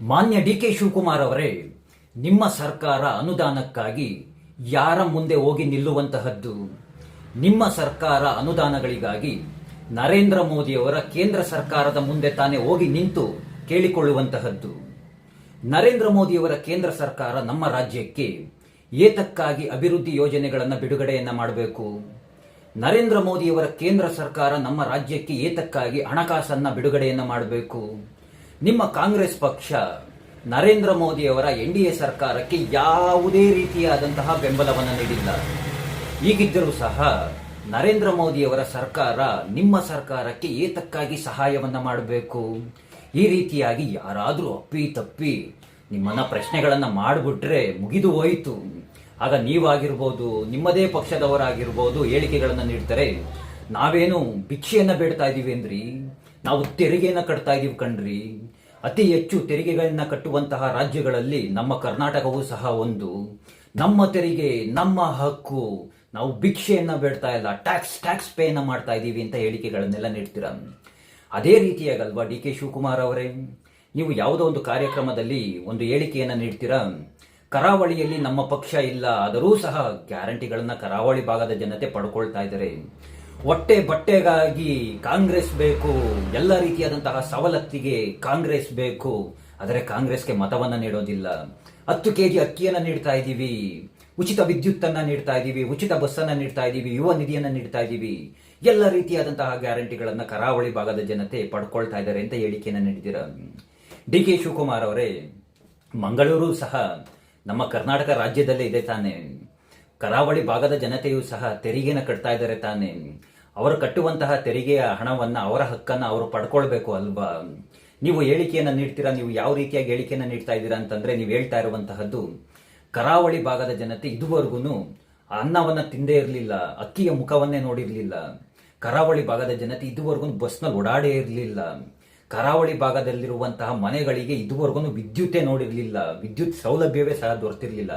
ಮಾನ್ಯ D K Shivakumar ಅವರೇ, ನಿಮ್ಮ ಸರ್ಕಾರ ಅನುದಾನಕ್ಕಾಗಿ ಯಾರ ಮುಂದೆ ಹೋಗಿ ನಿಲ್ಲುವಂತಹದ್ದು? ನಿಮ್ಮ ಸರ್ಕಾರ ಅನುದಾನಗಳಿಗಾಗಿ ನರೇಂದ್ರ ಮೋದಿಯವರ ಕೇಂದ್ರ ಸರ್ಕಾರದ ಮುಂದೆ ತಾನೇ ಹೋಗಿ ನಿಂತು ಕೇಳಿಕೊಳ್ಳುವಂತಹದ್ದು. ನರೇಂದ್ರ ಮೋದಿಯವರ ಕೇಂದ್ರ ಸರ್ಕಾರ ನಮ್ಮ ರಾಜ್ಯಕ್ಕೆ ಏತಕ್ಕಾಗಿ ಅಭಿವೃದ್ಧಿ ಯೋಜನೆಗಳನ್ನು ಬಿಡುಗಡೆಯನ್ನ ಮಾಡಬೇಕು? ನರೇಂದ್ರ ಮೋದಿಯವರ ಕೇಂದ್ರ ಸರ್ಕಾರ ನಮ್ಮ ರಾಜ್ಯಕ್ಕೆ ಏತಕ್ಕಾಗಿ ಹಣಕಾಸನ್ನ ಬಿಡುಗಡೆಯನ್ನ ಮಾಡಬೇಕು? ನಿಮ್ಮ ಕಾಂಗ್ರೆಸ್ ಪಕ್ಷ ನರೇಂದ್ರ ಮೋದಿಯವರ ಎನ್ ಡಿ ಎ ಸರ್ಕಾರಕ್ಕೆ ಯಾವುದೇ ರೀತಿಯಾದಂತಹ ಬೆಂಬಲವನ್ನು ನೀಡಿಲ್ಲ. ಈಗಿದ್ದರೂ ಸಹ ನರೇಂದ್ರ ಮೋದಿಯವರ ಸರ್ಕಾರ ನಿಮ್ಮ ಸರ್ಕಾರಕ್ಕೆ ಏತಕ್ಕಾಗಿ ಸಹಾಯವನ್ನು ಮಾಡಬೇಕು? ಈ ರೀತಿಯಾಗಿ ಯಾರಾದರೂ ಅಪ್ಪಿ ತಪ್ಪಿ ನಿಮ್ಮನ್ನ ಪ್ರಶ್ನೆಗಳನ್ನು ಮಾಡಿಬಿಟ್ರೆ ಮುಗಿದು ಹೋಯಿತು. ಆಗ ನೀವಾಗಿರ್ಬೋದು, ನಿಮ್ಮದೇ ಪಕ್ಷದವರಾಗಿರ್ಬೋದು ಹೇಳಿಕೆಗಳನ್ನು ನೀಡ್ತಾರೆ. ನಾವೇನು ಭಿಕ್ಷೆಯನ್ನು ಬೇಡ್ತಾ ಇದ್ದೀವಿ ಅಂದ್ರಿ? ನಾವು ತೆರಿಗೆಯನ್ನು ಕಟ್ತಾ ಇದೀವಿ ಕಣ್ರಿ. ಅತಿ ಹೆಚ್ಚು ತೆರಿಗೆಗಳನ್ನು ಕಟ್ಟುವಂತಹ ರಾಜ್ಯಗಳಲ್ಲಿ ನಮ್ಮ ಕರ್ನಾಟಕವೂ ಸಹ ಒಂದು. ನಮ್ಮ ತೆರಿಗೆ, ನಮ್ಮ ಹಕ್ಕು. ನಾವು ಭಿಕ್ಷೆಯನ್ನು ಬೇಡ್ತಾ ಇಲ್ಲ ಟ್ಯಾಕ್ಸ್ ಟ್ಯಾಕ್ಸ್ ಪೇಯನ್ನು ಮಾಡ್ತಾ ಇದ್ದೀವಿ ಅಂತ ಹೇಳಿಕೆಗಳನ್ನೆಲ್ಲ ನೀಡ್ತೀರ? ಅದೇ ರೀತಿಯಾಗಲ್ವಾ ಡಿ ಕೆ ಶಿವಕುಮಾರ್ ಅವರೇ? ನೀವು ಯಾವುದೋ ಒಂದು ಕಾರ್ಯಕ್ರಮದಲ್ಲಿ ಒಂದು ಹೇಳಿಕೆಯನ್ನು ನೀಡ್ತೀರಾ? ಕರಾವಳಿಯಲ್ಲಿ ನಮ್ಮ ಪಕ್ಷ ಇಲ್ಲ, ಆದರೂ ಸಹ ಗ್ಯಾರಂಟಿಗಳನ್ನು ಕರಾವಳಿ ಭಾಗದ ಜನತೆ ಪಡ್ಕೊಳ್ತಾ ಇದ್ದಾರೆ. ಹೊಟ್ಟೆ ಬಟ್ಟೆಗಾಗಿ ಕಾಂಗ್ರೆಸ್ ಬೇಕು, ಎಲ್ಲ ರೀತಿಯಾದಂತಹ ಸವಲತ್ತಿಗೆ ಕಾಂಗ್ರೆಸ್ ಬೇಕು, ಆದರೆ ಕಾಂಗ್ರೆಸ್ಗೆ ಮತವನ್ನ ನೀಡೋದಿಲ್ಲ. ಹತ್ತು ಕೆಜಿ ಅಕ್ಕಿಯನ್ನ ನೀಡ್ತಾ ಇದ್ದೀವಿ, ಉಚಿತ ವಿದ್ಯುತ್ ಅನ್ನ ನೀಡ್ತಾ ಇದ್ದೀವಿ, ಉಚಿತ ಬಸ್ ನೀಡ್ತಾ ಇದ್ದೀವಿ, ಯುವ ನಿಧಿಯನ್ನ ನೀಡ್ತಾ ಇದ್ದೀವಿ. ಎಲ್ಲ ರೀತಿಯಾದಂತಹ ಗ್ಯಾರಂಟಿಗಳನ್ನ ಕರಾವಳಿ ಭಾಗದ ಜನತೆ ಪಡ್ಕೊಳ್ತಾ ಇದ್ದಾರೆ ಅಂತ ಹೇಳಿಕೆಯನ್ನ ನೀಡಿದ್ದೀರ? ಡಿ ಕೆ ಶಿವಕುಮಾರ್ ಅವರೇ, ಮಂಗಳೂರು ಸಹ ನಮ್ಮ ಕರ್ನಾಟಕ ರಾಜ್ಯದಲ್ಲೇ ಇದೆ ತಾನೆ. ಕರಾವಳಿ ಭಾಗದ ಜನತೆಯೂ ಸಹ ತೆರಿಗೆನ ಕಟ್ತಾ ಇದ್ದಾರೆ ತಾನೆ. ಅವರು ಕಟ್ಟುವಂತಹ ತೆರಿಗೆಯ ಹಣವನ್ನ ಅವರ ಹಕ್ಕನ್ನು ಅವರು ಪಡ್ಕೊಳ್ಬೇಕು ಅಲ್ವಾ? ನೀವು ಹೇಳಿಕೆಯನ್ನು ನೀಡ್ತೀರಾ? ನೀವು ಯಾವ ರೀತಿಯಾಗಿ ಹೇಳಿಕೆಯನ್ನು ನೀಡ್ತಾ ಇದ್ದೀರಾ ಅಂತಂದ್ರೆ ನೀವು ಹೇಳ್ತಾ ಇರುವಂತಹದ್ದು, ಕರಾವಳಿ ಭಾಗದ ಜನತೆ ಇದುವರೆಗೂ ಅನ್ನವನ್ನ ತಿಂದೇ ಇರಲಿಲ್ಲ, ಅಕ್ಕಿಯ ಮುಖವನ್ನೇ ನೋಡಿರಲಿಲ್ಲ. ಕರಾವಳಿ ಭಾಗದ ಜನತೆ ಇದುವರೆಗೂ ಬಸ್ನಲ್ಲಿ ಓಡಾಡೇ ಇರಲಿಲ್ಲ. ಕರಾವಳಿ ಭಾಗದಲ್ಲಿರುವಂತಹ ಮನೆಗಳಿಗೆ ಇದುವರೆಗೂ ವಿದ್ಯುತ್ತೇ ನೋಡಿರಲಿಲ್ಲ, ವಿದ್ಯುತ್ ಸೌಲಭ್ಯವೇ ಸಹ ದೊರೆತಿರಲಿಲ್ಲ.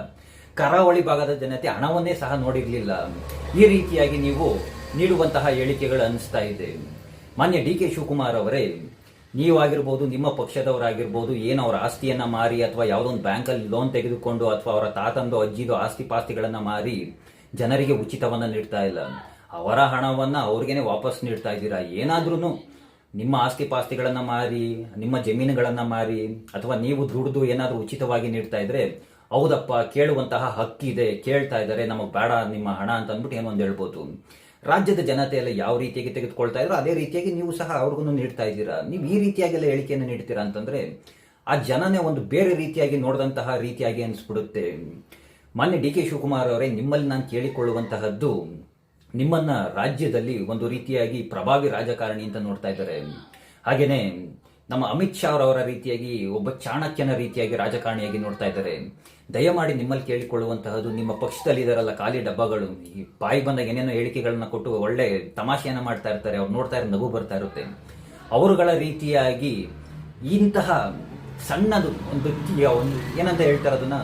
ಕರಾವಳಿ ಭಾಗದ ಜನತೆ ಹಣವನ್ನೇ ಸಹ ನೋಡಿರಲಿಲ್ಲ. ಈ ರೀತಿಯಾಗಿ ನೀವು ನೀಡುವಂತಹ ಹೇಳಿಕೆಗಳು ಅನಿಸ್ತಾ ಇದೆ. ಮಾನ್ಯ ಡಿ ಕೆ ಶಿವಕುಮಾರ್ ಅವರೇ ನೀವಾಗಿರ್ಬೋದು ನಿಮ್ಮ ಪಕ್ಷದವರಾಗಿರ್ಬೋದು, ಏನು ಅವರ ಆಸ್ತಿಯನ್ನ ಮಾರಿ ಅಥವಾ ಯಾವುದೋ ಒಂದು ಬ್ಯಾಂಕಲ್ಲಿ ಲೋನ್ ತೆಗೆದುಕೊಂಡು ಅಥವಾ ಅವರ ತಾತಂದು ಅಜ್ಜಿದು ಆಸ್ತಿ ಪಾಸ್ತಿಗಳನ್ನ ಮಾರಿ ಜನರಿಗೆ ಉಚಿತವನ್ನು ನೀಡ್ತಾ ಇಲ್ಲ. ಅವರ ಹಣವನ್ನ ಅವ್ರಿಗೇನೆ ವಾಪಸ್ ನೀಡ್ತಾ ಇದ್ದೀರಾ? ಏನಾದ್ರೂ ನಿಮ್ಮ ಆಸ್ತಿ ಪಾಸ್ತಿಗಳನ್ನ ಮಾರಿ, ನಿಮ್ಮ ಜಮೀನುಗಳನ್ನ ಮಾರಿ, ಅಥವಾ ನೀವು ದುಡಿದು ಏನಾದರೂ ಉಚಿತವಾಗಿ ನೀಡ್ತಾ ಇದ್ರೆ, ಹೌದಪ್ಪ, ಕೇಳುವಂತಹ ಹಕ್ಕಿದೆ, ಕೇಳ್ತಾ ಇದ್ದಾರೆ, ನಮಗೆ ಬೇಡ, ನಿಮ್ಮ ಹಣ ಅಂತ ಅಂದ್ಬಿಟ್ಟು ಏನೊಂದು ಹೇಳ್ಬೋದು. ರಾಜ್ಯದ ಜನತೆ ಎಲ್ಲ ಯಾವ ರೀತಿಯಾಗಿ ತೆಗೆದುಕೊಳ್ತಾ ಇದ್ರು ಅದೇ ರೀತಿಯಾಗಿ ನೀವು ಸಹ ಅವ್ರಿಗೂ ನೀಡ್ತಾ ಇದ್ದೀರಾ. ನೀವು ಈ ರೀತಿಯಾಗೆಲ್ಲ ಹೇಳಿಕೆಯನ್ನು ನೀಡ್ತೀರಾ ಅಂತಂದ್ರೆ ಆ ಜನನೇ ಒಂದು ಬೇರೆ ರೀತಿಯಾಗಿ ನೋಡಿದಂತಹ ರೀತಿಯಾಗಿ ಅನಿಸ್ಬಿಡುತ್ತೆ. ಮಾನ್ಯ ಡಿ ಕೆ ಶಿವಕುಮಾರ್ ಅವರೇ, ನಿಮ್ಮಲ್ಲಿ ನಾನು ಕೇಳಿಕೊಳ್ಳುವಂತಹದ್ದು ನಿಮ್ಮನ್ನ ರಾಜ್ಯದಲ್ಲಿ ಒಂದು ರೀತಿಯಾಗಿ ಪ್ರಭಾವಿ ರಾಜಕಾರಣಿ ಅಂತ ನೋಡ್ತಾ ಇದ್ದಾರೆ. ಹಾಗೇನೆ ನಮ್ಮ ಅಮಿತ್ ಶಾ ಅವರ ರೀತಿಯಾಗಿ, ಒಬ್ಬ ಚಾಣಕ್ಯನ ರೀತಿಯಾಗಿ ರಾಜಕಾರಣಿಯಾಗಿ ನೋಡ್ತಾ ಇದ್ದಾರೆ. ದಯಮಾಡಿ ನಿಮ್ಮಲ್ಲಿ ಕೇಳಿಕೊಳ್ಳುವಂತಹದ್ದು, ನಿಮ್ಮ ಪಕ್ಷದಲ್ಲಿ ಇದಾರಲ್ಲ ಖಾಲಿ ಡಬ್ಬಗಳು. ಈ ಬಾಯಿ ಬಂದಾಗ ಏನೇನೋ ಹೇಳಿಕೆಗಳನ್ನ ಕೊಟ್ಟು ಒಳ್ಳೆ ತಮಾಷೆಯನ್ನು ಮಾಡ್ತಾ ಇರ್ತಾರೆ, ಅವ್ರು ನೋಡ್ತಾ ಇರೋ ನಗು ಬರ್ತಾ ಇರುತ್ತೆ. ಅವರುಗಳ ರೀತಿಯಾಗಿ ಇಂತಹ ಸಣ್ಣದು ಒಂದು ಒಂದು ಏನಂತ ಹೇಳ್ತಾರೆ ಅದನ್ನ?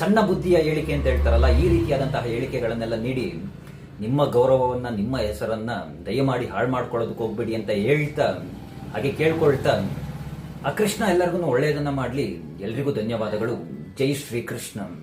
ಸಣ್ಣ ಬುದ್ಧಿಯ ಹೇಳಿಕೆ ಅಂತ ಹೇಳ್ತಾರಲ್ಲ, ಈ ರೀತಿಯಾದಂತಹ ಹೇಳಿಕೆಗಳನ್ನೆಲ್ಲ ನೀಡಿ, ನಿಮ್ಮ ಗೌರವವನ್ನ, ನಿಮ್ಮ ಹೆಸರನ್ನ ದಯಮಾಡಿ ಹಾಳು ಮಾಡ್ಕೊಳ್ಳೋದಕ್ಕೆ ಹೋಗ್ಬೇಡಿ ಅಂತ ಹೇಳ್ತಾ ಹಾಗೆ ಕೇಳ್ಕೊಳ್ತಾ ಆ ಕೃಷ್ಣ ಎಲ್ಲರಿಗೂ ಒಳ್ಳೆಯದನ್ನ ಮಾಡಲಿ. ಎಲ್ರಿಗೂ ಧನ್ಯವಾದಗಳು. ಜೈ ಶ್ರೀಕೃಷ್ಣ.